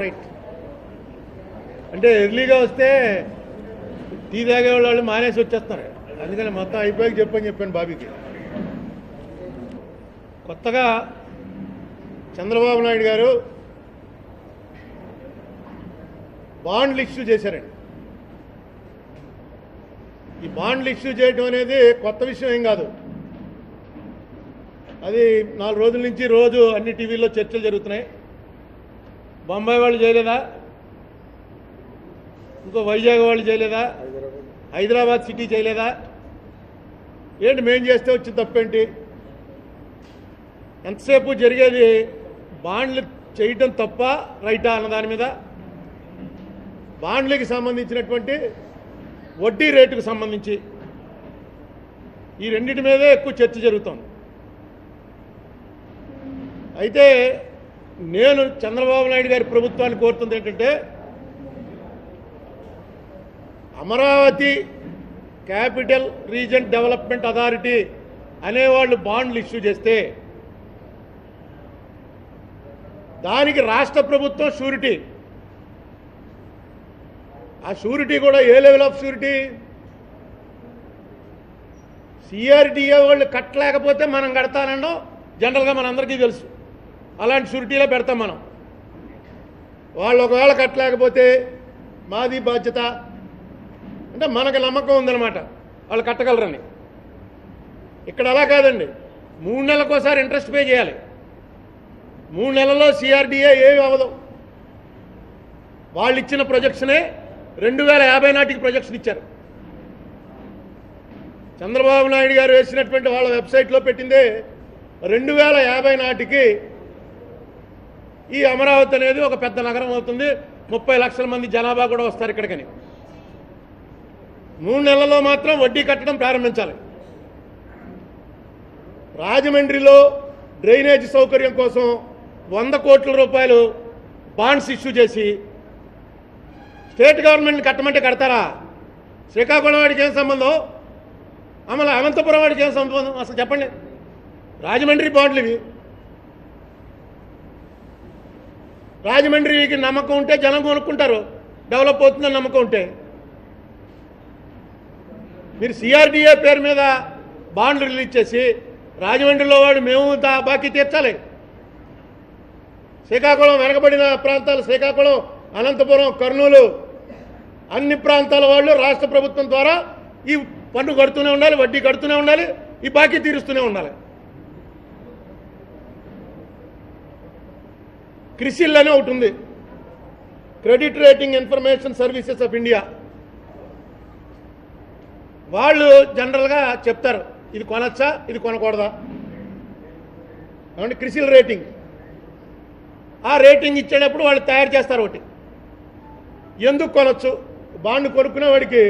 Right అంటే ఎర్లీగా వస్తే టీ తాగే వాళ్ళు మానేసి వచ్చేస్తారు అందుకని మొత్తం అయిపోయాక చెప్పని చెప్పాను బాబీకి. కొత్తగా చంద్రబాబు నాయుడు గారు బాండ్లు ఇష్యూ చేశారండి. ఈ బాండ్లు ఇష్యూ చేయడం అనేది కొత్త విషయం ఏం కాదు. అది నాలుగు రోజుల నుంచి రోజు అన్ని టీవీల్లో చర్చలు జరుగుతున్నాయి. బొంబాయి వాళ్ళు చేయలేదా? ఇంకో వైజాగ్ వాళ్ళు చేయలేదా? హైదరాబాద్ సిటీ చేయలేదా? ఏంటి మేం చేస్తే వచ్చి తప్పేంటి? ఎంతసేపు జరిగేది? బాండ్లు చేయటం తప్ప రైటా అన్న దాని మీద? బాండ్లకి సంబంధించినటువంటి వడ్డీ రేటుకు సంబంధించి ఈ రెండింటి మీదే ఎక్కువ చర్చ జరుగుతోంది. అయితే నేను చంద్రబాబు నాయుడు గారి ప్రభుత్వాన్ని కోరుతుంది ఏంటంటే Amaravati capital region development authority అనేవాళ్ళు బాండ్లు ఇష్యూ చేస్తే దానికి రాష్ట్ర ప్రభుత్వం షూరిటీ. ఆ షూరిటీ కూడా ఏ లెవెల్ ఆఫ్ షూరిటీ సిఆర్టీఏ వాళ్ళు కట్టలేకపోతే మనం కడతానండో జనరల్గా మనందరికీ తెలుసు. అలాంటి షూరిటీలో పెడతాం మనం. వాళ్ళు ఒకవేళ కట్టలేకపోతే మాది బాధ్యత. అంటే మనకు నమ్మకం ఉందన్నమాట. వాళ్ళు కట్టగలరని. ఇక్కడ అలా కాదండి. మూడు నెలలకోసారి ఇంట్రెస్ట్ పే చేయాలి. మూడు నెలల్లో సిఆర్డీఏ ఏమి అవ్వదు. వాళ్ళు ఇచ్చిన ప్రొజెక్షనే రెండు వేల యాభై నాటికి ప్రొజెక్షన్ ఇచ్చారు. చంద్రబాబు నాయుడు గారు వేసినటువంటి వాళ్ళ వెబ్సైట్లో పెట్టిందే రెండు వేల యాభై నాటికి ఈ అమరావతి అనేది ఒక పెద్ద నగరం అవుతుంది. ముప్పై లక్షల మంది జనాభా కూడా వస్తారు ఇక్కడికని. మూడు నెలల్లో మాత్రం వడ్డీ కట్టడం ప్రారంభించాలి. రాజమండ్రిలో డ్రైనేజ్ సౌకర్యం కోసం వంద కోట్ల రూపాయలు బాండ్స్ ఇష్యూ చేసి స్టేట్ గవర్నమెంట్ కట్టమంటే కడతారా? శ్రీకాకుళం వాడికి ఏం సంబంధం? అమలు అనంతపురం వాడికి ఏం సంబంధం? అసలు చెప్పండి. రాజమండ్రి బాండ్లు ఇవి. రాజమండ్రికి నమ్మకం ఉంటే జనం కొనుక్కుంటారు. డెవలప్ అవుతుందని నమ్మకం ఉంటే. మీరు సిఆర్డిఏ పేరు మీద బాండ్లు రిలీజ్ చేసి రాజమండ్రిలో వాడు మేము బాకీ తీర్చాలి. శ్రీకాకుళం వెనకబడిన ప్రాంతాలు శ్రీకాకుళం అనంతపురం కర్నూలు అన్ని ప్రాంతాల వాళ్ళు రాష్ట్ర ప్రభుత్వం ద్వారా ఈ పన్ను కడుతూనే ఉండాలి వడ్డీ కడుతూనే ఉండాలి ఈ బాకీ తీరుస్తూనే ఉండాలి. క్రిసిల్ అనే ఒకటి ఉంది. Credit rating information services of India. వాళ్ళు జనరల్గా చెప్తారు ఇది కొనచ్చా ఇది కొనకూడదా? కాబట్టి క్రిసిల్ రేటింగ్. ఆ రేటింగ్ ఇచ్చేటప్పుడు వాళ్ళు తయారు చేస్తారు ఒకటి. ఎందుకు కొనొచ్చు? బాండ్ కొనుక్కునే వాడికి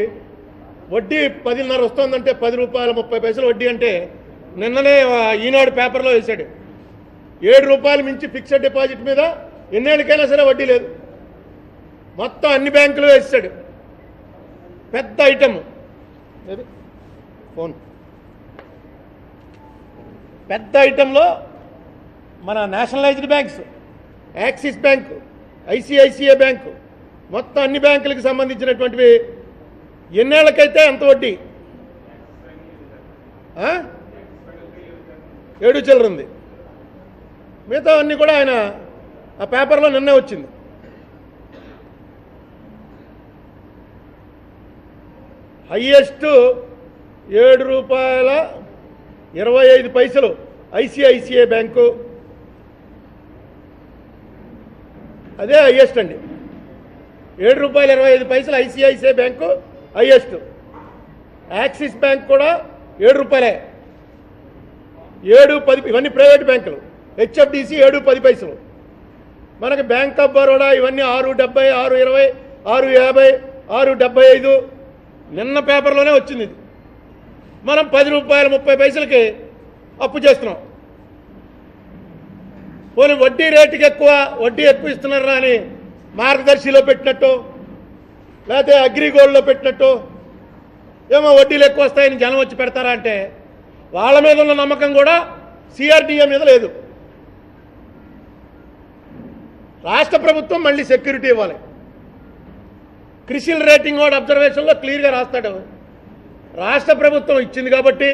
వడ్డీ పదిన్నర వస్తుందంటే పది రూపాయల ముప్పై పైసలు వడ్డీ అంటే నిన్ననే ఈనాడు పేపర్లో వేశాడు. ఏడు రూపాయలు మించి ఫిక్స్డ్ డిపాజిట్ మీద ఎన్నేళ్ళకైనా సరే వడ్డీ లేదు. మొత్తం అన్ని బ్యాంకులు వేసాడు పెద్ద ఐటమ్. ఏది? ఫోన్. పెద్ద ఐటెంలో మన nationalised banks Axis bank ICICI bank మొత్తం అన్ని బ్యాంకులకు సంబంధించినటువంటివి. ఎన్నేళ్ళకైతే ఎంత వడ్డీ? ఏడు చిల్లర ఉంది. మిగతా అన్నీ కూడా ఆయన ఆ పేపర్లో నిన్నే వచ్చింది. హయ్యెస్ట్ ఏడు రూపాయల ఇరవై ఐదు పైసలు ఐసిఐసిఐ బ్యాంకు. అదే హయ్యెస్ట్ అండి. ఏడు రూపాయలు ఇరవై ఐదు పైసలు ICICI bank highest Axis bank కూడా ఏడు రూపాయలే. ఏడు పది ఇవన్నీ ప్రైవేట్ బ్యాంకులు. హెచ్ఎఫ్డిసి ఏడు పది పైసలు. మనకి బ్యాంక్ ఆఫ్ బరోడా ఇవన్నీ ఆరు డెబ్బై ఆరు ఇరవై ఆరు యాభై ఆరు డెబ్బై ఐదు. నిన్న పేపర్లోనే వచ్చింది ఇది. మనం పది రూపాయల ముప్పై పైసలకి అప్పు చేస్తున్నాం. పోనీ వడ్డీ రేటుకి ఎక్కువ వడ్డీ ఎక్కువ ఇస్తున్నారా అని మార్గదర్శిలో పెట్టినట్టు లేకపోతే అగ్రిగోల్డ్లో పెట్టినట్టు ఏమో వడ్డీలు ఎక్కువ వస్తాయని జనం వచ్చి పెడతారా అంటే వాళ్ళ మీద ఉన్న నమ్మకం కూడా సిఆర్డిఏ మీద లేదు. రాష్ట్ర ప్రభుత్వం మళ్ళీ సెక్యూరిటీ ఇవ్వాలి. క్రిసిల్ రేటింగ్ వాడు అబ్జర్వేషన్లో క్లియర్గా రాస్తాడు. రాష్ట్ర ప్రభుత్వం ఇచ్చింది కాబట్టి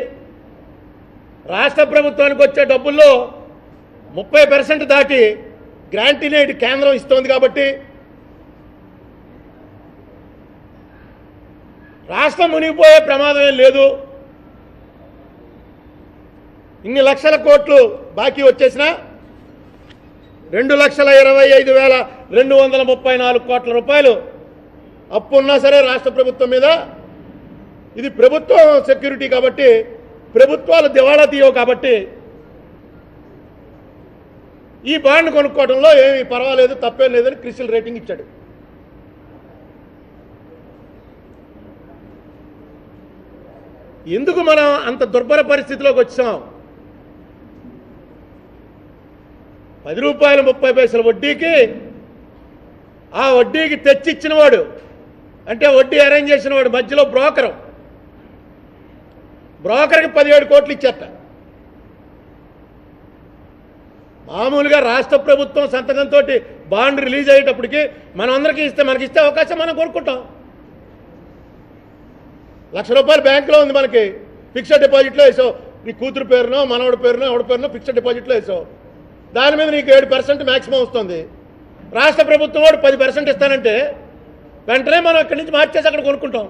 రాష్ట్ర ప్రభుత్వానికి వచ్చే డబ్బుల్లో ముప్పై పర్సెంట్ దాటి గ్రాంటీనేట్ కేంద్రం ఇస్తోంది కాబట్టి రాష్ట్రం మునిగిపోయే ప్రమాదం లేదు. ఇన్ని లక్షల కోట్లు బాకీ వచ్చేసినా రెండు లక్షల ఇరవై ఐదు వేల రెండు వందల ముప్పై నాలుగు కోట్ల రూపాయలు అప్పు ఉన్నా సరే రాష్ట్ర ప్రభుత్వం మీద. ఇది ప్రభుత్వం సెక్యూరిటీ కాబట్టి ప్రభుత్వాలు దివాళా తీయవు కాబట్టి ఈ బాండ్ కొనుక్కోవడంలో ఏమీ పర్వాలేదు తప్పేం లేదని క్రిసిల్ రేటింగ్ ఇచ్చాడు. ఎందుకు మనం అంత దుర్భర పరిస్థితిలోకి వచ్చాం? పది రూపాయల ముప్పై పైసల వడ్డీకి ఆ వడ్డీకి తెచ్చిచ్చినవాడు అంటే వడ్డీ అరేంజ్ చేసిన వాడు మధ్యలో బ్రోకరు. బ్రోకర్కి పదిహేడు కోట్లు ఇచ్చేట మామూలుగా రాష్ట్ర ప్రభుత్వం సంతకంతో బాండ్ రిలీజ్ అయ్యేటప్పటికి మనం అందరికీ ఇస్తే మనకి ఇస్తే అవకాశం మనం కోరుకుంటాం. లక్ష రూపాయలు బ్యాంకులో ఉంది మనకి. ఫిక్స్డ్ డిపాజిట్లో వేసావు. నీ కూతురు పేరునో మనవడి పేరునో ఎవడి పేరునో ఫిక్స్డ్ డిపాజిట్లో వేసావు. దాని మీద నీకు ఏడు పర్సెంట్ మ్యాక్సిమం వస్తుంది. రాష్ట్ర ప్రభుత్వం వాడు పది పర్సెంట్ ఇస్తానంటే వెంటనే మనం అక్కడి నుంచి మార్చేసి అక్కడ కొనుక్కుంటాం.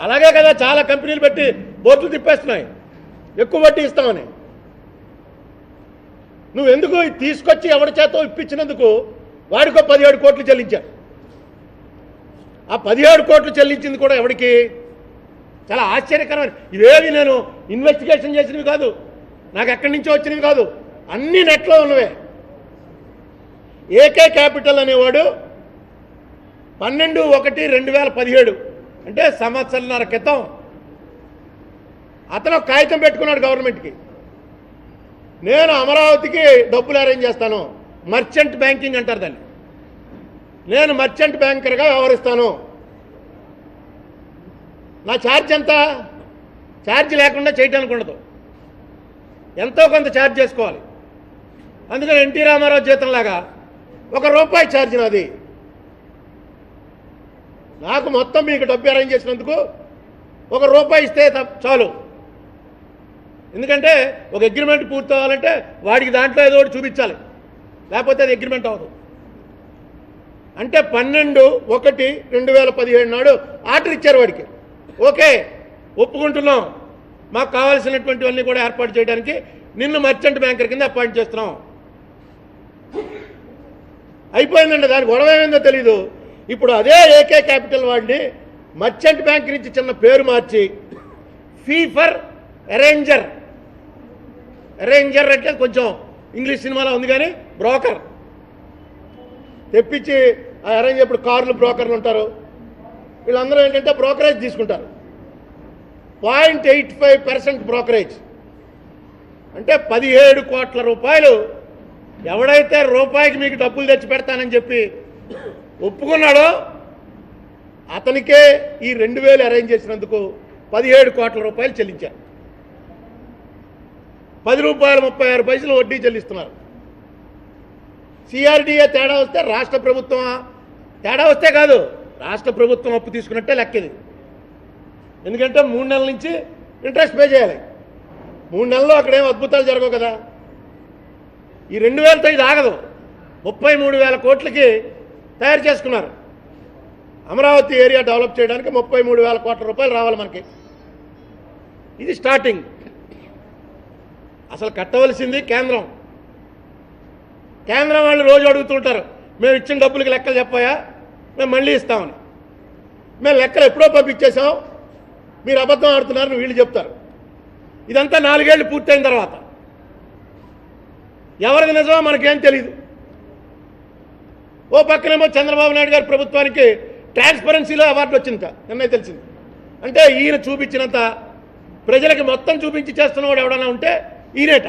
అలాగే కదా చాలా కంపెనీలు పెట్టి బోర్డులు తిప్పేస్తున్నాయి. ఎక్కువ వడ్డీ ఇస్తామని. నువ్వెందుకు తీసుకొచ్చి ఎవరి చేత ఇప్పించినందుకు వాడికో పదిహేడు కోట్లు చెల్లించారు ఆ పదిహేడు కోట్లు చెల్లించింది కూడా ఎవరికి చాలా ఆశ్చర్యకరమైన ఇవేవి నేను ఇన్వెస్టిగేషన్ చేసినవి కాదు. నాకు ఎక్కడి నుంచో వచ్చినవి కాదు. అన్ని నెట్లో ఉన్నవే. ఏకే క్యాపిటల్ అనేవాడు పన్నెండు ఒకటి రెండు వేల పదిహేడు అంటే సంవత్సరంన్నర క్రితం అతను కాగితం పెట్టుకున్నాడు గవర్నమెంట్కి. నేను అమరావతికి డబ్బులు అరేంజ్ చేస్తాను. మర్చెంట్ బ్యాంకింగ్ అంటారు దాన్ని. నేను మర్చెంట్ బ్యాంకర్గా వ్యవహరిస్తాను. నా ఛార్జ్ ఎంత? ఛార్జ్ లేకుండా చేయటానికి ఉండదు. ఎంతో కొంత ఛార్జ్ చేసుకోవాలి. అందుకని ఎన్టీ రామారావు జీతంలాగా ఒక రూపాయి ఛార్జ్ నాది. నాకు మొత్తం మీకు డబ్బు అరేంజ్ చేసినందుకు ఒక రూపాయి ఇస్తే చాలు. ఎందుకంటే ఒక అగ్రిమెంట్ పూర్తి అవ్వాలంటే వాడికి దాంట్లో ఏదో ఒకటి చూపించాలి. లేకపోతే అది అగ్రిమెంట్ అవ్వదు. అంటే పన్నెండు ఒకటి రెండు వేల పదిహేడు నాడు ఆర్డర్ ఇచ్చారు వాడికి. ఓకే ఒప్పుకుంటున్నాం. మాకు కావాల్సినటువంటివన్నీ కూడా ఏర్పాటు చేయడానికి నిన్ను మర్చెంట్ బ్యాంకర్ కింద అపాయింట్ చేస్తున్నాం. అయిపోయిందండి దాని గొడవ ఏమైందో తెలీదు. ఇప్పుడు అదే ఏకే క్యాపిటల్ వాడిని మర్చెంట్ బ్యాంక్ నుంచి చిన్న పేరు మార్చి ఫీ ఫర్ అరేంజర్ అరేంజర్ అంటే కొంచెం ఇంగ్లీష్ సినిమాలో ఉంది కానీ బ్రోకర్ తెప్పించి అరేంజ్ ఇప్పుడు కార్లు బ్రోకర్లు ఉంటారు. వీళ్ళందరూ ఏంటంటే బ్రోకరేజ్ తీసుకుంటారు. Point eight five percent brokerage. అంటే పదిహేడు కోట్ల రూపాయలు ఎవడైతే రూపాయికి మీకు డబ్బులు తెచ్చి పెడతానని చెప్పి ఒప్పుకున్నాడో అతనికే ఈ రెండు వేలు అరేంజ్ చేసినందుకు పదిహేడు కోట్ల రూపాయలు చెల్లించారు. పది రూపాయలు ముప్పై ఆరు పైసలు వడ్డీ చెల్లిస్తున్నారు. సిఆర్డీఏ తేడా వస్తే రాష్ట్ర ప్రభుత్వం తేడా వస్తే కాదు. రాష్ట్ర ప్రభుత్వం అప్పు తీసుకున్నట్టే లెక్కది. ఎందుకంటే మూడు నెలల నుంచి ఇంట్రెస్ట్ పే చేయాలి. మూడు నెలల్లో అక్కడేం అద్భుతాలు జరగవు కదా. ఈ రెండు వేలతో ఇది ఆగదు. ముప్పై మూడు వేల కోట్లకి తయారు చేసుకున్నారు. అమరావతి ఏరియా డెవలప్ చేయడానికి ముప్పై మూడు వేల కోట్ల రూపాయలు రావాలి మనకి. ఇది స్టార్టింగ్. అసలు కట్టవలసింది కేంద్రం. కేంద్రం వాళ్ళు రోజు అడుగుతుంటారు మేము ఇచ్చిన డబ్బులకి లెక్కలు చెప్పాయా? మేము మళ్ళీ ఇస్తామని. మేము లెక్కలు ఎప్పుడో పంపించేసాం మీరు అబద్ధం ఆడుతున్నారని వీళ్ళు చెప్తారు. ఇదంతా నాలుగేళ్ళు పూర్తయిన తర్వాత. ఎవరిది నిజమో మనకేం తెలియదు ఓ పక్కనేమో చంద్రబాబు నాయుడు గారి ప్రభుత్వానికి ట్రాన్స్పరెన్సీలో అవార్డు వచ్చింది నిన్నే తెలిసింది. అంటే ఈయన చూపించినంత ప్రజలకి మొత్తం చూపించి చేస్తున్నవాడు ఎవడన్నా ఉంటే ఈయనేట.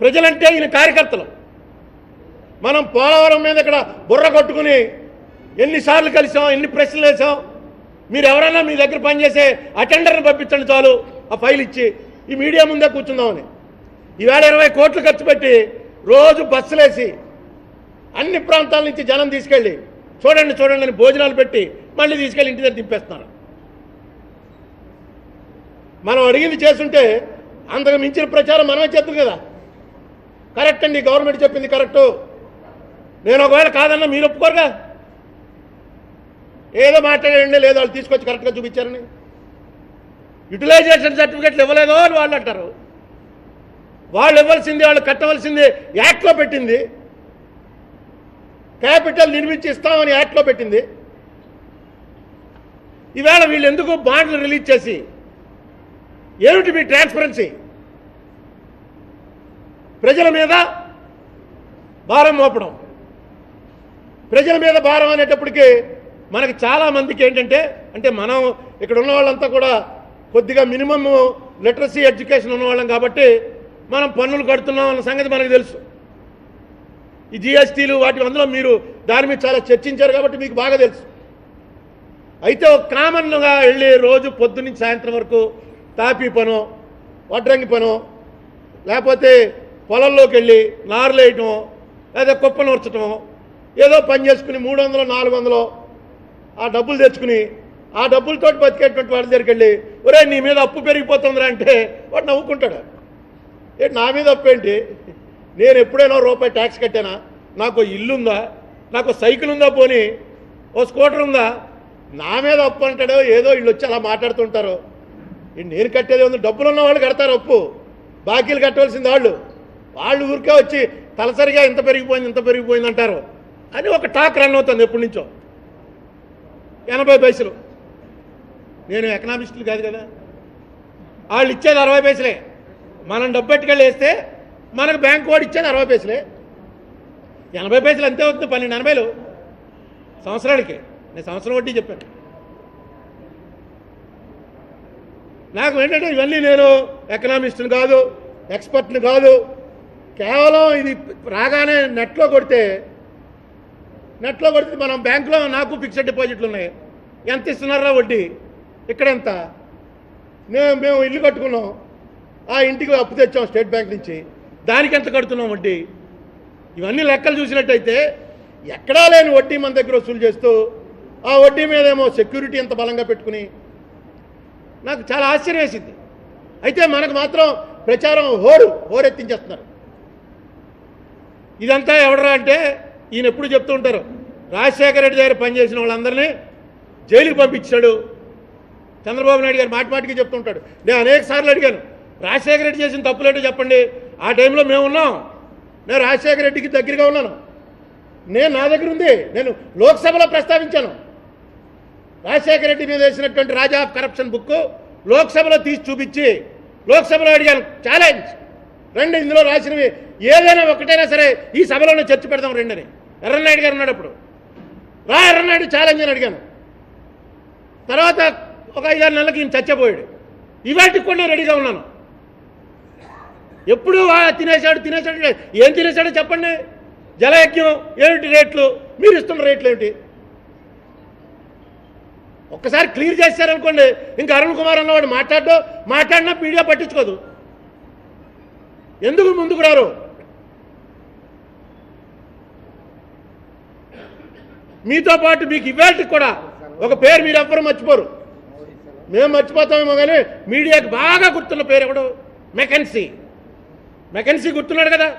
ప్రజలంటే ఈయన కార్యకర్తలు. మనం పోలవరం మీద ఇక్కడ బుర్ర కొట్టుకుని ఎన్నిసార్లు కలిసాం ఎన్ని ప్రశ్నలు వేసాం. మీరు ఎవరైనా మీ దగ్గర పనిచేసే అటెండర్ని పంపించండి చాలు ఆ ఫైల్ ఇచ్చి. ఈ మీడియా ముందే కూర్చుందామని. ఈవేళ ఇరవై కోట్లు ఖర్చు పెట్టి రోజు బస్సులేసి అన్ని ప్రాంతాల నుంచి జనం తీసుకెళ్ళి చూడండి చూడండి అని భోజనాలు పెట్టి మళ్ళీ తీసుకెళ్ళి ఇంటి దగ్గర దింపేస్తున్నారు. మనం అడిగింది చేస్తుంటే అంతకు మించిన ప్రచారం మనమే చేద్దాం కదా. కరెక్ట్ అండి గవర్నమెంట్ చెప్పింది కరెక్టు. నేను ఒకవేళ కాదన్నా మీరు ఒప్పుకోరుగా? ఏదో మాట్లాడండి లేదో వాళ్ళు తీసుకొచ్చి కరెక్ట్గా చూపించారని. యూటిలైజేషన్ సర్టిఫికెట్లు ఇవ్వలేదో అని వాళ్ళు అంటారు. వాళ్ళు ఇవ్వాల్సింది వాళ్ళు కట్టవలసింది యాక్ట్లో పెట్టింది. క్యాపిటల్ నిర్మించి ఇస్తామని యాక్ట్లో పెట్టింది. ఈవేళ వీళ్ళు ఎందుకు బాండ్లు రిలీజ్ చేసి? ఏమిటి మీ ట్రాన్స్పరెన్సీ? ప్రజల మీద భారం మోపడం. ప్రజల మీద భారం అనేటప్పటికీ మనకి చాలా మందికి ఏంటంటే అంటే మనం ఇక్కడ ఉన్న వాళ్ళంతా కూడా కొద్దిగా మినిమమ్ లిటరసీ ఎడ్యుకేషన్ ఉన్నవాళ్ళం కాబట్టి మనం పన్నులు కడుతున్నాం అన్న సంగతి మనకు తెలుసు. ఈ జిఎస్టీలు వాటి అందులో మీరు దాని మీద చాలా చర్చించారు కాబట్టి మీకు బాగా తెలుసు. అయితే ఒక కామన్గా వెళ్ళి రోజు పొద్దున్నే సాయంత్రం వరకు తాపీ పనో వడ్రంగి పనో లేకపోతే పొలంలోకి వెళ్ళి నారులేయటం లేదా కుప్ప నూర్చటమో ఏదో పని చేసుకుని మూడు వందలు నాలుగు వందలు ఆ డబ్బులు తెచ్చుకుని ఆ డబ్బులతో బతికేటువంటి వాళ్ళ దగ్గరికి వెళ్ళి ఒరే నీ మీద అప్పు పెరిగిపోతుందిరా అంటే వాడు నవ్వుకుంటాడు. ఏంటి నా మీద అప్పు ఏంటి? నేను ఎప్పుడైనా రూపాయి ట్యాక్స్ కట్టానా? నాకు ఇల్లుందా? ఇల్లు ఉందా నాకు సైకిల్ ఉందా పోనీ? ఓ స్కూటర్ ఉందా? నా మీద అప్పు అంటాడో ఏదో వీళ్ళు వచ్చి అలా మాట్లాడుతుంటారు. ఈ నేను కట్టేది ఉంది డబ్బులు ఉన్న వాళ్ళు కడతారు అప్పు. బాకీలు కట్టవలసింది వాళ్ళు. వాళ్ళు ఊరికే వచ్చి తలసరిగా ఇంత పెరిగిపోయింది ఇంత పెరిగిపోయింది అంటారు. అని ఒక టాక్ రన్ అవుతుంది ఎప్పటి నుంచో. ఎనభై పైసలు. నేను ఎకనామిస్టులు కాదు కదా. వాళ్ళు ఇచ్చేది అరవై పైసలే. మనం డబ్బు పెట్టుకెళ్ళి వేస్తే మనకు బ్యాంక్ వాడు ఇచ్చేది అరవై పైసలే. ఎనభై పైసలు అంతే అవుతుంది పన్నెండు ఎనభైలు. సంవత్సరానికి. నేను సంవత్సరం వడ్డీ చెప్పాను. నాకు ఏంటంటే ఇవన్నీ నేను ఎకనామిస్ట్ని కాదు ఎక్స్పర్ట్ని కాదు కేవలం ఇది రాగానే నెట్లో కొడితే నెట్లో కొడితే మనం బ్యాంకులో నాకు ఫిక్స్డ్ డిపాజిట్లు ఉన్నాయి. ఎంత ఇస్తున్నారా వడ్డీ? ఇక్కడ ఎంత? మేము మేము ఇల్లు కట్టుకున్నాం. ఆ ఇంటికి అప్పు తెచ్చాం స్టేట్ బ్యాంక్ నుంచి. దానికి ఎంత కడుతున్నాం వడ్డీ? ఇవన్నీ లెక్కలు చూసినట్టయితే ఎక్కడా లేని వడ్డీ మన దగ్గర వసూలు చేస్తూ ఆ వడ్డీ మీదేమో సెక్యూరిటీ ఎంత బలంగా పెట్టుకుని నాకు చాలా ఆశ్చర్యం వేసింది. అయితే మనకు మాత్రం ప్రచారం హోరు హోరెత్తించేస్తున్నారు. ఇదంతా ఎవడరా అంటే ఈయన ఎప్పుడు చెప్తూ ఉంటారు. రాజశేఖర రెడ్డి దగ్గర పనిచేసిన వాళ్ళందరినీ జైలుకి పంపించాడు. చంద్రబాబు నాయుడు గారు మాటి మాటికి చెప్తుంటాడు నేను అనేక సార్లు అడిగాను రాజశేఖర రెడ్డి చేసిన తప్పులేంటో చెప్పండి. ఆ టైంలో మేము ఉన్నాం. నేను రాజశేఖర రెడ్డికి దగ్గరగా ఉన్నాను. నేను నా దగ్గర ఉంది. నేను లోక్సభలో ప్రస్తావించాను. రాజశేఖర రెడ్డి మీద వేసినటువంటి రాజా ఆఫ్ కరప్షన్ బుక్ లోక్సభలో తీసి చూపించి లోక్సభలో అడిగాను ఛాలెంజ్. రండి ఇందులో రాసినవి. ఏదైనా ఒకటైనా సరే ఈ సభలోనే చర్చ పెడదాం రండి అని ఎర్రనాయుడు గారు ఉన్నాడు అప్పుడు. రా ఎర్రనాయుడు ఛాలెంజ్ అని అడిగాను. తర్వాత ఒక ఐదారు నెలలకి ఈయన చచ్చిపోయాడు. ఇవాటికి కూడా నేను రెడీగా ఉన్నాను. ఎప్పుడు తినేశాడు తినేశాడు ఏం తినేశాడో చెప్పండి. జలయజ్ఞం ఏమిటి రేట్లు? మీరు ఇస్తున్న రేట్లు ఏమిటి? ఒక్కసారి క్లియర్ చేశారనుకోండి. ఇంకా అరుణ్ కుమార్ అన్నవాడు మాట్లాడో మాట్లాడినా పీడియా పట్టించుకోదు. ఎందుకు ముందుకు రారు? మీతో పాటు మీకు ఇవాళకి కూడా ఒక పేరు మీరు ఎవ్వరు మర్చిపోరు. మేము మర్చిపోతామేమో కానీ మీడియాకి బాగా గుర్తున్న పేరు ఎవడు? మెకెన్సీ. మెకెన్సీ గుర్తున్నాడు కదా?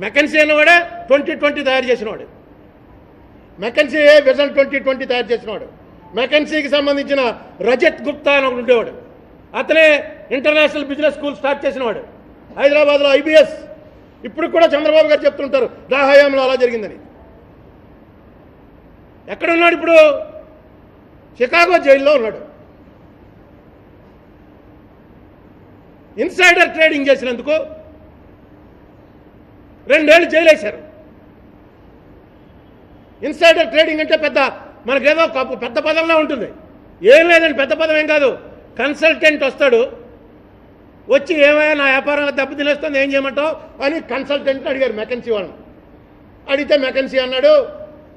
మెకెన్సీ అన్నవాడే ట్వంటీ ట్వంటీ తయారు చేసినవాడు. మెకెన్సీ విజన్ ట్వంటీ ట్వంటీ తయారు చేసినవాడు. మెకెన్సీకి సంబంధించిన రజత్ గుప్తా అని ఒకడు ఉండేవాడు. అతనే ఇంటర్నేషనల్ బిజినెస్ స్కూల్ స్టార్ట్ చేసినవాడు. హైదరాబాద్లో ఐబిఎస్. ఇప్పుడు కూడా చంద్రబాబు గారు చెప్తుంటారు నా హయాంలో అలా జరిగిందని. ఎక్కడున్నాడు ఇప్పుడు? షికాగో జైల్లో ఉన్నాడు. ఇన్సైడర్ ట్రేడింగ్ చేసినందుకు రెండేళ్ళు జైలు వేశారు ఇన్సైడర్ ట్రేడింగ్ అంటే పెద్ద మనకేదో పెద్ద పదంలో ఉంటుంది. ఏం లేదండి పెద్ద పదం ఏం కాదు. కన్సల్టెంట్ వస్తాడు వచ్చి ఏమైనా నా వ్యాపారంలో దెబ్బ తినేస్తుంది ఏం చేయమంటావు? అని కన్సల్టెంట్ అడిగారు మెకెన్సీ వాళ్ళని. అడిగితే మెకన్సీ అన్నాడు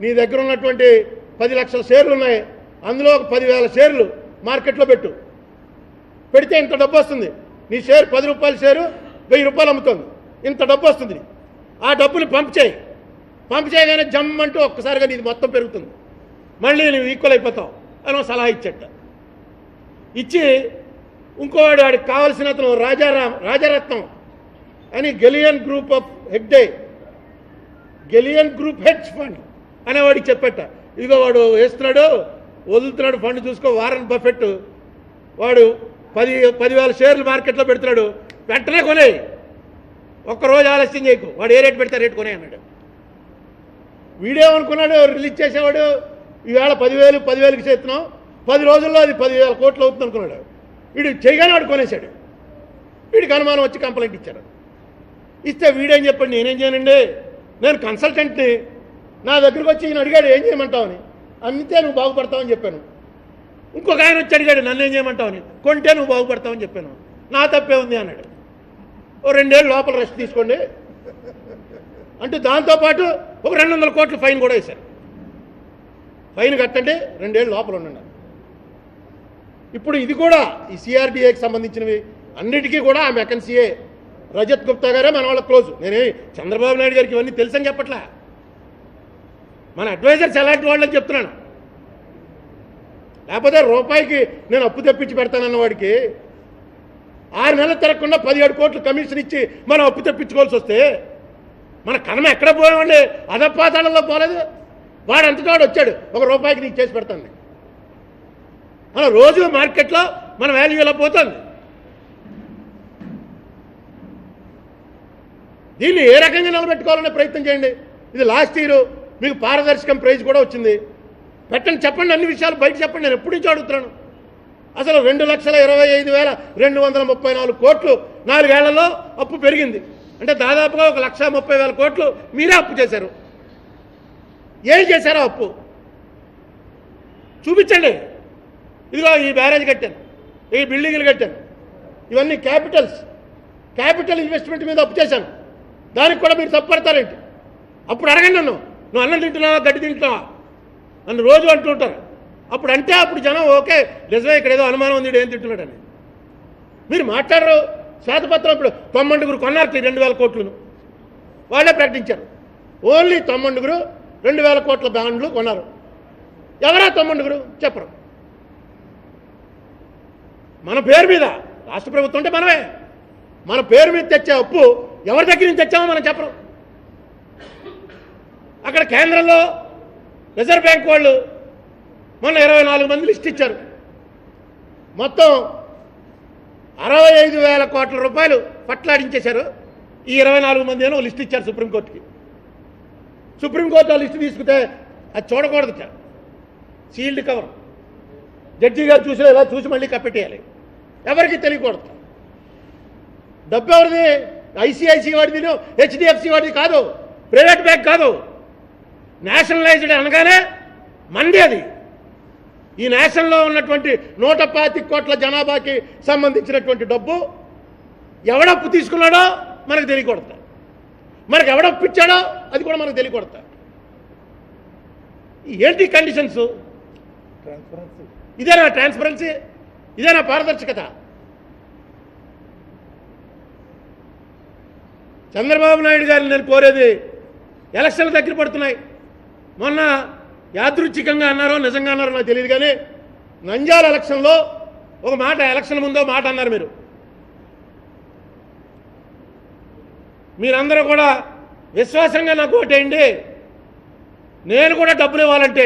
నీ దగ్గర ఉన్నటువంటి పది లక్షల షేర్లు ఉన్నాయి అందులో ఒక పదివేల షేర్లు మార్కెట్లో పెట్టు. పెడితే ఇంత డబ్బు వస్తుంది. నీ షేర్ పది రూపాయల షేరు వెయ్యి రూపాయలు అమ్ముతుంది. ఇంత డబ్బు వస్తుంది. ఆ డబ్బులు పంప్ చేయి. పంప్ చేయగానే జమ్ అంటూ ఒక్కసారిగా నీది మొత్తం పెరుగుతుంది. మళ్ళీ నువ్వు ఈక్వల్ అయిపోతావు అని సలహా ఇచ్చట. ఇచ్చి ఇంకోవాడు వాడికి కావాల్సిన అతను రాజారాం రాజరత్నం అని గెలియన్ గ్రూప్ ఆఫ్ హెగ్డే గెలియన్ గ్రూప్ హెడ్జ్ ఫండ్ అనేవాడికి చెప్పట. ఇదిగో వాడు వేస్తున్నాడు వదులుతున్నాడు ఫండ్ చూసుకో వారన్ బఫెట్. వాడు పది పదివేల షేర్లు మార్కెట్లో పెడుతున్నాడు వెంటనే కొనే ఒక్కరోజు ఆలస్యం చేయకు. వాడు ఏ రేటు పెడితే ఆ రేటు కొనే అన్నాడు. వీడేమనుకున్నాడు రిలీజ్ చేసేవాడు ఈవేళ పదివేలు పదివేలకు చేస్తున్నాం. పది రోజుల్లో అది పదివేల కోట్లు అవుతుంది అనుకున్నాడు. వీడు చేయగానే వాడు కొనేశాడు వీడికి అనుమానం వచ్చి కంప్లైంట్ ఇచ్చారు. ఇస్తే వీడేం చెప్పండి? నేనేం చేయనండి? నేను కన్సల్టెంట్ని. నా దగ్గరికి వచ్చి ఈయన అడిగాడు ఏం చేయమంటావని? అమ్మితే నువ్వు బాగుపడతావని చెప్పాను. ఇంకొక ఆయన వచ్చి అడిగాడు నన్ను ఏం చేయమంటావని? కొంటే నువ్వు బాగుపడతావని చెప్పాను. నా తప్పే ఉంది అన్నాడు. ఓ రెండేళ్ళు లోపల రెస్ట్ తీసుకోండి. అంటే దాంతోపాటు ఒక రెండు వందల కోట్లు ఫైన్ కూడా వేశారు. ఫైన్ కట్టండి రెండేళ్ళు లోపల ఉండండి. ఇప్పుడు ఇది కూడా ఈ సిఆర్డిఏకి సంబంధించినవి అన్నిటికీ కూడా ఆ మెకన్సీఏ రజత్ గుప్తా గారే మన వాళ్ళ క్లోజ్. నేనే చంద్రబాబు నాయుడు గారికి ఇవన్నీ తెలుసని చెప్పట్లా? మన అడ్వైజర్స్ ఎలాంటి వాళ్ళని చెప్తున్నాను? లేకపోతే రూపాయికి నేను అప్పు తెప్పించి పెడతానన్న వాడికి ఆరు నెలలు తిరగకుండా పదిహేడు కోట్లు కమిషన్ ఇచ్చి మనం అప్పు తెప్పించుకోవాల్సి వస్తే మన కనమ ఎక్కడ పోయామండి అదపాతాళంలో పోలేదు. వాడు అంతటా వాడు వచ్చాడు. ఒక రూపాయికి నీకు చేసి పెడతాను. మన రోజు మార్కెట్లో మన వాల్యూ ఇలా పోతుంది? దీన్ని ఏ రకంగా నిలబెట్టుకోవాలనే ప్రయత్నం చేయండి. ఇది లాస్ట్ ఇయర్ మీకు పారదర్శకం ప్రైజ్ కూడా వచ్చింది. పెట్టండి చెప్పండి అన్ని విషయాలు బయట చెప్పండి. నేను ఎప్పటి నుంచి అడుగుతున్నాను. అసలు రెండు లక్షల ఇరవై ఐదు వేల రెండు వందల ముప్పై నాలుగు కోట్లు నాలుగేళ్ళలో అప్పు పెరిగింది. అంటే దాదాపుగా ఒక లక్ష ముప్పై వేల కోట్లు మీరే అప్పు చేశారు. ఏం చేశారో అప్పు? చూపించండి. ఇదిగో ఈ బ్యారేజ్ కట్టాను ఈ బిల్డింగ్లు కట్టాను. ఇవన్నీ క్యాపిటల్స్. క్యాపిటల్ ఇన్వెస్ట్మెంట్ మీద అప్పు చేశాను. దానికి కూడా మీరు తప్పుపడతారేంటి? అప్పుడు అడగండి నన్ను. నువ్వు అన్నం తింటున్నావా గడ్డి తింటున్నావా? నన్ను రోజు అంటుంటారు అప్పుడు అంటే అప్పుడు జనం ఓకే నిజమే ఇక్కడ ఏదో అనుమానం ఉంది ఏం తింటున్నాడని. మీరు మాట్లాడరు. శ్వేతపత్రం ఇప్పుడు తొమ్మండుగురు కొన్నారు రెండు వేల కోట్లను. వాళ్ళే ప్రకటించారు. ఓన్లీ తొమ్మండుగురు రెండు వేల కోట్ల బ్యాండ్లు కొన్నారు. ఎవరా తొమ్మండుగురు? చెప్పరు. మన పేరు మీద. రాష్ట్ర ప్రభుత్వం అంటే మనమే. మన పేరు మీద తెచ్చే అప్పు ఎవరి దగ్గర నుంచి తెచ్చామో మనం చెప్పరు. అక్కడ కేంద్రంలో రిజర్వ్ బ్యాంక్ వాళ్ళు మొన్న ఇరవై నాలుగు మంది లిస్ట్ ఇచ్చారు. మొత్తం అరవై ఐదు వేల కోట్ల రూపాయలు పట్లాడించేశారు. ఈ ఇరవై నాలుగు మంది ఏమో లిస్ట్ ఇచ్చారు సుప్రీంకోర్టుకి. సుప్రీంకోర్టు ఆ లిస్ట్ తీసుకుంటే అది చూడకూడదు సీల్డ్ కవర్. జడ్జి గారు చూసి ఇలా చూసి మళ్ళీ కప్పెట్టేయాలి. ఎవరికి తెలియకూడదు. డబ్బు ఎవరిది? ఐసిఐసి వాడిది హెచ్డిఎఫ్సి వాడిది కాదు ప్రైవేట్ బ్యాంక్ కాదు. నేషనలైజ్డ్ అనగానే మంది అది. ఈ నేషన్లో ఉన్నటువంటి నూట పాతి కోట్ల జనాభాకి సంబంధించినటువంటి డబ్బు ఎవడప్పు తీసుకున్నాడో మనకు తెలియకూడదు. మనకు ఎవడప్పు ఇచ్చాడో అది కూడా మనకు తెలియకూడదు. ఏంటి కండిషన్స్ ఇదేనా ట్రాన్స్పరెన్సీ ఇదేనా పారదర్శకత. చంద్రబాబు నాయుడు గారిని నేను కోరేది ఎలక్షన్లు దగ్గర పడుతున్నాయి. మొన్న యాదృచ్ఛికంగా అన్నారో నిజంగా అన్నారో నాకు తెలియదు కానీ నంజాల ఎలక్షన్లో ఒక మాట ఎలక్షన్ ముందో మాట అన్నారు మీరు. మీరందరూ కూడా విశ్వాసంగా నాకు ఓటేయండి. నేను కూడా డబ్బులు ఇవ్వాలంటే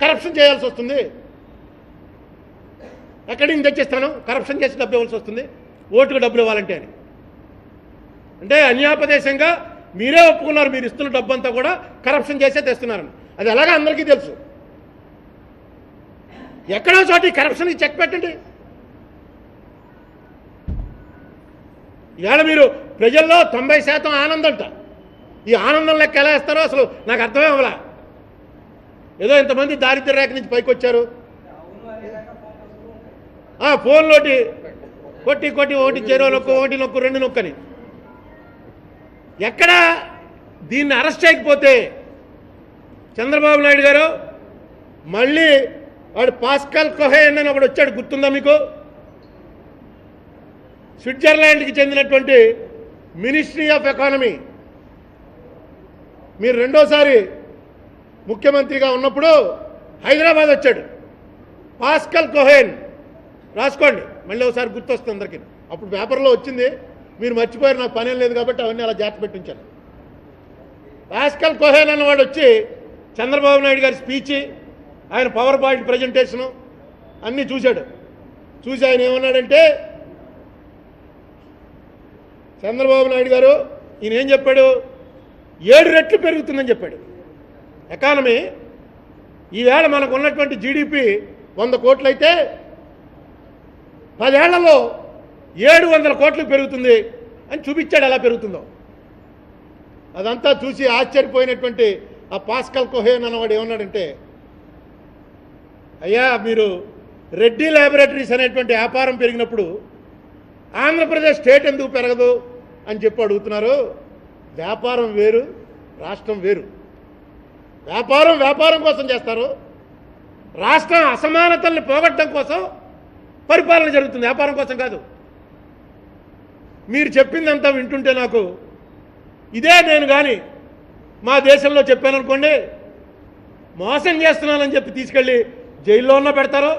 కరప్షన్ చేయాల్సి వస్తుంది. ఎక్కడి నుంచి తెచ్చిస్తాను? కరప్షన్ చేసి డబ్బు ఇవ్వాల్సి వస్తుంది. ఓటుకు డబ్బులు ఇవ్వాలంటే అని. అంటే అన్యాపదేశంగా మీరే ఒప్పుకున్నారు మీరు ఇస్తున్న డబ్బు అంతా కూడా కరప్షన్ చేసే తెస్తున్నారని. అది ఎలాగా అందరికీ తెలుసు. ఎక్కడో చోట ఈ కరప్షన్కి చెక్ పెట్టండి. ఇవాళ మీరు ప్రజల్లో తొంభై శాతం ఆనందంట ఈ ఆనందం లెక్క ఎలా వేస్తారో అసలు నాకు అర్థమే అవ్వలా. ఏదో ఇంతమంది దారిద్ర్య రేఖ నుంచి పైకి వచ్చారు. ఆ, ఫోన్లోటి కొట్టి కొట్టి ఒకటి చెరువు నొక్కు ఒకటి నొక్కు రెండు నొక్కని. ఎక్కడ దీన్ని అరెస్ట్ చేయకపోతే చంద్రబాబు నాయుడు గారు మళ్ళీ వాడు పాస్కల్ కొహేన్ అని ఒకడు వచ్చాడు గుర్తుందా మీకు? స్విట్జర్లాండ్కి చెందినటువంటి మినిస్ట్రీ ఆఫ్ ఎకానమీ. మీరు రెండోసారి ముఖ్యమంత్రిగా ఉన్నప్పుడు హైదరాబాద్ వచ్చాడు పాస్కల్ కొహేన్. రాసుకోండి. మళ్ళీ ఒకసారి గుర్తొస్తుంది అందరికీ. అప్పుడు పేపర్లో వచ్చింది మీరు మర్చిపోయారు నాకు పనేం లేదు కాబట్టి అవన్నీ అలా జాగ్రత్త పెట్టించాను. రాస్కల్ కోహేన్ అన్నవాడు వచ్చి చంద్రబాబు నాయుడు గారి స్పీచ్ ఆయన పవర్ పాయింట్ ప్రజెంటేషను అన్నీ చూశాడు. చూసి ఆయన ఏమన్నాడంటే చంద్రబాబు నాయుడు గారు ఈయన ఏం చెప్పాడు? ఏడు రెట్లు పెరుగుతుందని చెప్పాడు. ఎకానమీ ఈవేళ మనకు ఉన్నటువంటి జీడిపి వంద కోట్లయితే పదేళ్ళలో ఏడు వందల కోట్లు పెరుగుతుంది అని చూపించాడు ఎలా పెరుగుతుందో. అదంతా చూసి ఆశ్చర్యపోయినటువంటి ఆ పాస్కల్ కొహేన్ అన్నవాడు ఏమన్నాడంటే అయ్యా మీరు రెడ్డి ల్యాబొరేటరీస్ అనేటువంటి వ్యాపారం పెరిగినప్పుడు ఆంధ్రప్రదేశ్ స్టేట్ ఎందుకు పెరగదు? అని చెప్పి అడుగుతున్నారు. వ్యాపారం వేరు రాష్ట్రం వేరు. వ్యాపారం వ్యాపారం కోసం చేస్తారు. రాష్ట్రం అసమానతల్ని పోగొట్టడం కోసం పరిపాలన జరుగుతుంది వ్యాపారం కోసం కాదు. మీరు చెప్పిందంతా వింటుంటే నాకు ఇదే నేను కానీ మా దేశంలో చెప్పాను అనుకోండి మోసం చేస్తున్నానని చెప్పి తీసుకెళ్ళి జైల్లో ఉన్న పెడతారు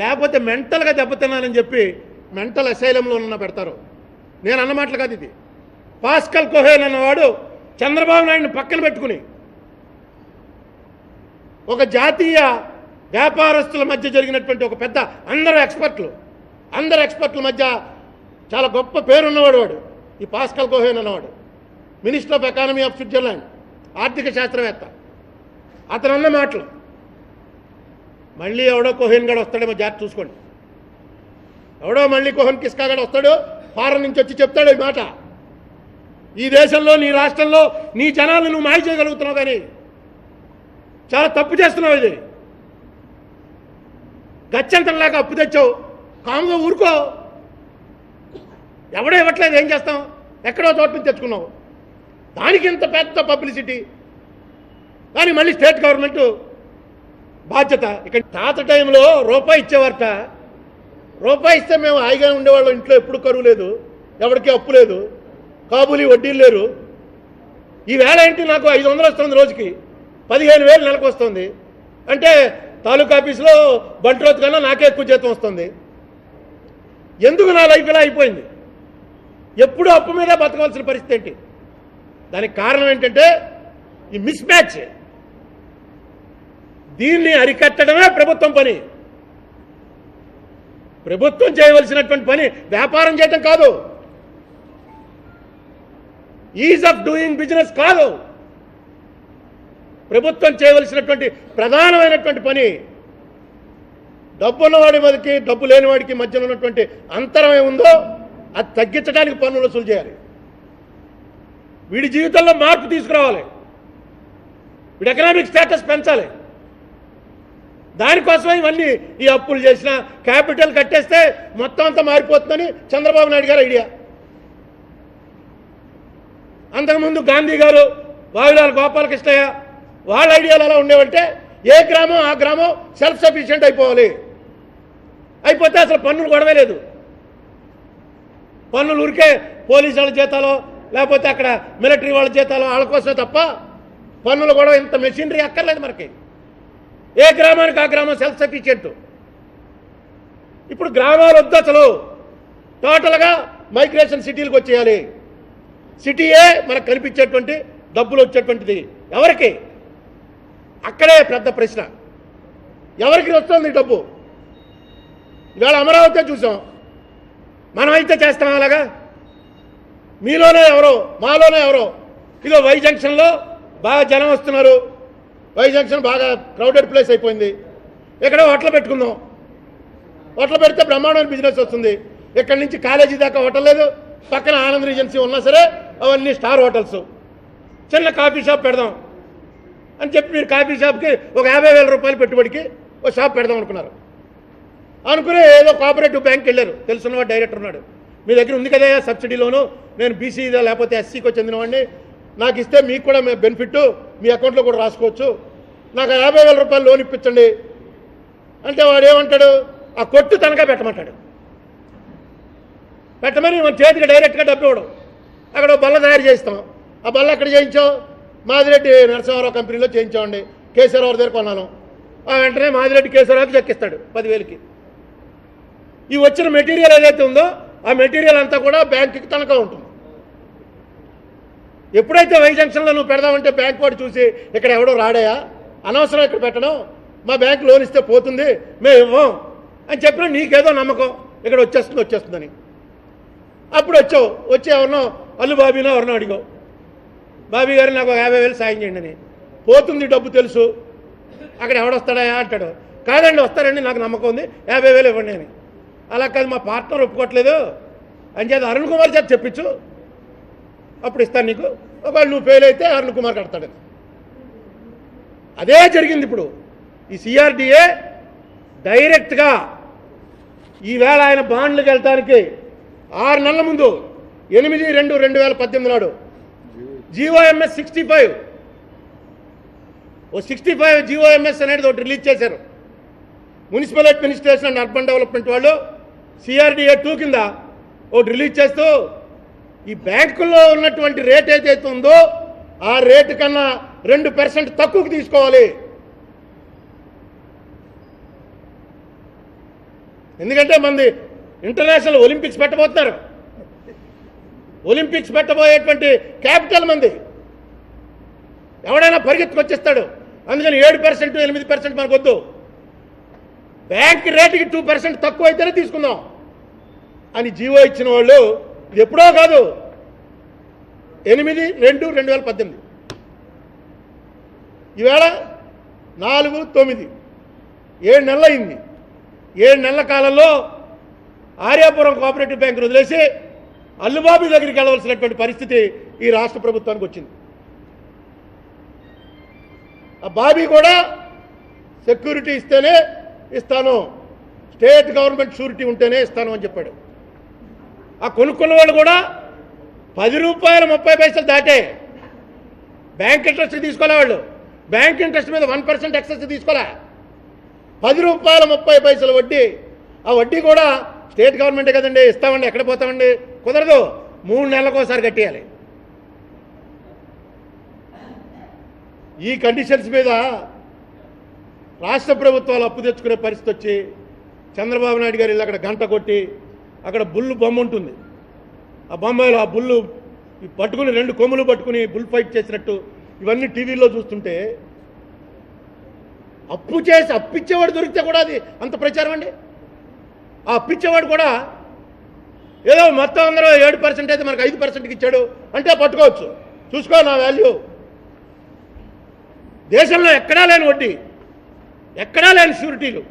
లేకపోతే మెంటల్గా దెబ్బతిన్నానని చెప్పి మెంటల్ అశైలంలో ఉన్న పెడతారు. నేను అన్నమాటలు కాదు ఇది. పాస్కల్ కొహేన్ అన్నవాడు చంద్రబాబు నాయుడిని పక్కన పెట్టుకుని ఒక జాతీయ వ్యాపారస్తుల మధ్య జరిగినటువంటి ఒక పెద్ద అందరు ఎక్స్పర్ట్లు అందరు ఎక్స్పర్ట్ల మధ్య చాలా గొప్ప పేరున్నవాడు వాడు. ఈ పాస్కల్ కోహేన్ అన్నవాడు. Minister of economy of Switzerland ఆర్థిక శాస్త్రవేత్త. అతను అన్న మాటలు. మళ్ళీ ఎవడో కోహెన్ గడు వస్తాడేమో జాగ్రత్త చూసుకోండి. ఎవడో మళ్ళీ కోహన్ కిస్కా గడు వస్తాడు ఫారెన్ నుంచి వచ్చి చెప్తాడు ఈ మాట. ఈ దేశంలో నీ రాష్ట్రంలో నీ జనాలు నువ్వు మాయ చేయగలుగుతున్నావు కానీ చాలా తప్పు చేస్తున్నావు ఇది. గచ్చంతలాగా అప్పు తెచ్చావు. కాముగా ఊరుకో. ఎవడో ఇవ్వట్లేదు ఏం చేస్తాం? ఎక్కడో చోట నుంచి తెచ్చుకున్నావు. దానికి ఇంత పెద్ద పబ్లిసిటీ. కానీ మళ్ళీ స్టేట్ గవర్నమెంట్ బాధ్యత. ఇక్కడ తాత టైంలో రూపాయి ఇచ్చేవారట. రూపాయి ఇస్తే మేము హాయిగా ఉండేవాళ్ళం ఇంట్లో ఎప్పుడు కరువు లేదు ఎవరికి అప్పు లేదు కాబూలి వడ్డీలు లేరు. ఈ వేళ ఏంటి నాకు ఐదు వందలు వస్తుంది రోజుకి? పదిహేను వేలు నెలకు వస్తుంది. అంటే తాలూకా ఆఫీసులో బంట్రోత్ కన్నా నాకే ఎక్కువ జీతం వస్తుంది. ఎందుకు నా లైఫ్ ఇలా అయిపోయింది? ఎప్పుడు అప్పు మీద బతకవలసిన పరిస్థితి ఏంటి? దానికి కారణం ఏంటంటే ఈ మిస్ మ్యాచ్ దీన్ని అరికట్టడమే ప్రభుత్వం పని. ప్రభుత్వం చేయవలసినటువంటి పని వ్యాపారం చేయటం కాదు. ఈజ్ ఆఫ్ డూయింగ్ బిజినెస్ కాదు. ప్రభుత్వం చేయవలసినటువంటి ప్రధానమైనటువంటి పని డబ్బు ఉన్నవాడి వాడికి డబ్బు లేనివాడికి మధ్యలో ఉన్నటువంటి అంతరం ఏముందో అది తగ్గించడానికి పన్నులు వసూలు చేయాలి. వీడి జీవితంలో మార్పు తీసుకురావాలి. వీడి ఎకనామిక్ స్టేటస్ పెంచాలి. దానికోసమే ఇవన్నీ ఈ అప్పులు చేసిన క్యాపిటల్ కట్టేస్తే మొత్తం అంతా మారిపోతుందని చంద్రబాబు నాయుడు గారు ఐడియా అంతకుముందు గాంధీ గారు వాయులాల గోపాలకృష్ణయ్య వాళ్ళ ఐడియాలు ఎలా ఉండేవంటే ఏ గ్రామం ఆ గ్రామం సెల్ఫ్ సఫిషియెంట్ అయిపోవాలి. అయిపోతే అసలు పన్నులు గొడవే లేదు. పన్నులు ఊరికే పోలీసు వాళ్ళ జీతాలో లేకపోతే అక్కడ మిలిటరీ వాళ్ళ జీతాలో వాళ్ళ కోసమే తప్ప పన్నులు గొడవ ఇంత మెషినరీ అక్కర్లేదు మనకి. ఏ గ్రామానికి ఆ గ్రామం సెల్ఫ్ సఫిషియెంట్ ఇప్పుడు గ్రామాలు వద్దు అసలు. టోటల్గా మైగ్రేషన్ సిటీలకు వచ్చేయాలి. సిటీయే మనకు కనిపించేటువంటి డబ్బులు వచ్చేటువంటిది. ఎవరికి? అక్కడే పెద్ద ప్రశ్న. ఎవరికి వస్తుంది డబ్బు? ఇవాళ అమరావతి చూసాం. మనమైతే చేస్తాం అలాగా? మీలోనే ఎవరో మాలోనే ఎవరో? ఇదో వై జంక్షన్లో బాగా జనం వస్తున్నారు. వై జంక్షన్ బాగా క్రౌడెడ్ ప్లేస్ అయిపోయింది. ఇక్కడ హోటల్ పెట్టుకుందాం. హోటల్ పెడితే బ్రహ్మాండమైన బిజినెస్ వస్తుంది. ఇక్కడి నుంచి కాలేజీ దాకా హోటల్ లేదు. పక్కన ఆనంద్ రీజెన్సీ ఉన్నా సరే అవన్నీ స్టార్ హోటల్స్. చిన్న కాఫీ షాప్ పెడదాం. అని చెప్పి మీరు కాఫీ షాప్కి ఒక యాభై వేల రూపాయలు పెట్టుబడికి ఒక షాప్ పెడదాం అనుకున్నారు. అనుకుని ఏదో కోఆపరేటివ్ బ్యాంక్కి వెళ్ళారు. తెలుసున్నవాడు డైరెక్టర్ ఉన్నాడు. మీ దగ్గర ఉంది కదా సబ్సిడీ లోను? నేను బీసీ లేకపోతే ఎస్సీకి చెందినవాడిని. నాకు ఇస్తే మీకు కూడా బెనిఫిట్ మీ అకౌంట్లో కూడా రాసుకోవచ్చు. నాకు యాభై వేల రూపాయలు లోన్ ఇప్పించండి. అంటే వాడు ఏమంటాడు? ఆ కొట్టు తనఖా పెట్టమంటాడు. పెట్టమని మన చేతికి డైరెక్ట్గా డబ్బు ఇవ్వడం. అక్కడ ఓ బల్ల తయారు చేస్తాం ఆ బల్ల ఎక్కడ చేయించాం? మాదిరెడ్డి నరసింహారావు కంపెనీలో చేయించామండి. కేసీఆర్ దగ్గర కొన్నాను. ఆ వెంటనే మాదిరెడ్డి కేసీఆర్కి చెక్కిస్తాడు పదివేలకి. ఈ వచ్చిన మెటీరియల్ ఏదైతే ఉందో ఆ మెటీరియల్ అంతా కూడా బ్యాంకుకి తనఖా ఉంటుంది. ఎప్పుడైతే వై జంక్షన్లో నువ్వు పెడదామంటే బ్యాంక్ వాడు చూసి ఇక్కడ ఎవడో రాడాయా? అనవసరం ఇక్కడ పెట్టడం. మా బ్యాంక్ లోన్ ఇస్తే పోతుంది మేము ఇవ్వం. అని చెప్పిన నీకేదో నమ్మకం. ఇక్కడ వచ్చేస్తుంది వచ్చేస్తుందని. అప్పుడు వచ్చావు. వచ్చి ఎవరినో అల్లు బాబీనో ఎవరినో అడిగావు. బాబీ గారు నాకు ఒక యాభై వేలు సాయం చేయండి అని. పోతుంది డబ్బు తెలుసు. అక్కడ ఎవడొస్తాడా అంటాడు. కాదండి వస్తారండి నాకు నమ్మకం ఉంది. యాభై వేలు ఇవ్వండి అని. అలా కాదు మా పార్ట్నర్ ఒప్పుకోవట్లేదు అని చేత అరుణ్ కుమార్ చేత చెప్పించు. అప్పుడు ఇస్తాను నీకు. ఒకవేళ నువ్వు ఫెయిల్ అయితే అరుణ్ కుమార్ కడతాడు. అదే జరిగింది ఇప్పుడు. ఈ సిఆర్డిఏ డైరెక్ట్గా ఈవేళ ఆయన బాండ్లకు వెళ్తానికి ఆరు నెలల ముందు ఎనిమిది రెండు రెండు వేల పద్దెనిమిది నాడు జీఓఎంఎస్ సిక్స్టీ ఫైవ్. ఓ సిక్స్టీ ఫైవ్ జీఓఎంఎస్ అనేది ఒకటి రిలీజ్ చేశారు. Municipal administration and urban development వాళ్ళు సిఆర్డిఏ టూ కింద ఒకటి రిలీజ్ చేస్తూ ఈ బ్యాంకుల్లో ఉన్నటువంటి రేట్ ఏదైతే ఉందో ఆ రేటు కన్నా రెండు పర్సెంట్ తక్కువకు తీసుకోవాలి. ఎందుకంటే మంది ఇంటర్నేషనల్ ఒలింపిక్స్ పెట్టబోతున్నారు. ఒలింపిక్స్ పెట్టబోయేటువంటి క్యాపిటల్ మంది. ఎవడైనా పరిగెత్తుకొచ్చేస్తాడు. అందుకని ఏడు పర్సెంట్ ఎనిమిది పర్సెంట్ మనకు వద్దు బ్యాంక్ రేటుకి టూ పర్సెంట్ తక్కువ అయితేనే తీసుకుందాం. అని జీవో ఇచ్చిన వాళ్ళు ఇది ఎప్పుడో కాదు. ఎనిమిది రెండు రెండు వేల పద్దెనిమిది. ఈవేళ నాలుగు తొమ్మిది. ఏడు నెలలు అయింది ఏడు నెలల కాలంలో ఆర్యాపురం కోఆపరేటివ్ బ్యాంకును వదిలేసి అల్లుబాబు దగ్గరికి వెళ్ళవలసినటువంటి పరిస్థితి ఈ రాష్ట్ర ప్రభుత్వానికి వచ్చింది. ఆ బాబీ కూడా సెక్యూరిటీ ఇస్తేనే ఇస్తాను స్టేట్ గవర్నమెంట్ షూరిటీ ఉంటేనే ఇస్తాను అని చెప్పాడు. ఆ కొనుక్కున్న వాళ్ళు కూడా పది రూపాయల ముప్పై పైసలు దాటే. బ్యాంక్ ఇంట్రెస్ట్ తీసుకోలే వాళ్ళు. బ్యాంక్ ఇంట్రెస్ట్ మీద వన్ పర్సెంట్ ఎక్సెస్ తీసుకోలే. పది రూపాయల ముప్పై పైసలు వడ్డీ. ఆ వడ్డీ కూడా స్టేట్ గవర్నమెంటే కదండి ఇస్తామండి ఎక్కడ పోతామండి? కుదరదు. మూడు నెలలకు ఒకసారి కట్టేయాలి. ఈ కండిషన్స్ మీద రాష్ట్ర ప్రభుత్వాలు అప్పు తెచ్చుకునే పరిస్థితి వచ్చి చంద్రబాబు నాయుడు గారు వెళ్ళి అక్కడ గంట కొట్టి అక్కడ బుల్లు బొమ్మ ఉంటుంది. ఆ బొమ్మలో ఆ బుల్లు ఈ పట్టుకుని రెండు కొమ్ములు పట్టుకుని బుల్ ఫైట్ చేసినట్టు ఇవన్నీ టీవీలో చూస్తుంటే అప్పు చేసి అప్పిచ్చేవాడు దొరికితే కూడా అది అంత ప్రచారం అండి. ఆ అప్పిచ్చేవాడు కూడా ఏదో మొత్తం అందరూ ఏడు పర్సెంట్ అయితే మనకు ఐదు పర్సెంట్కి ఇచ్చాడు. అంటే పట్టుకోవచ్చు. చూసుకో నా వాల్యూ దేశంలో ఎక్కడా లేని వడ్డీ. ఎక్కడా లేని షూరిటీలు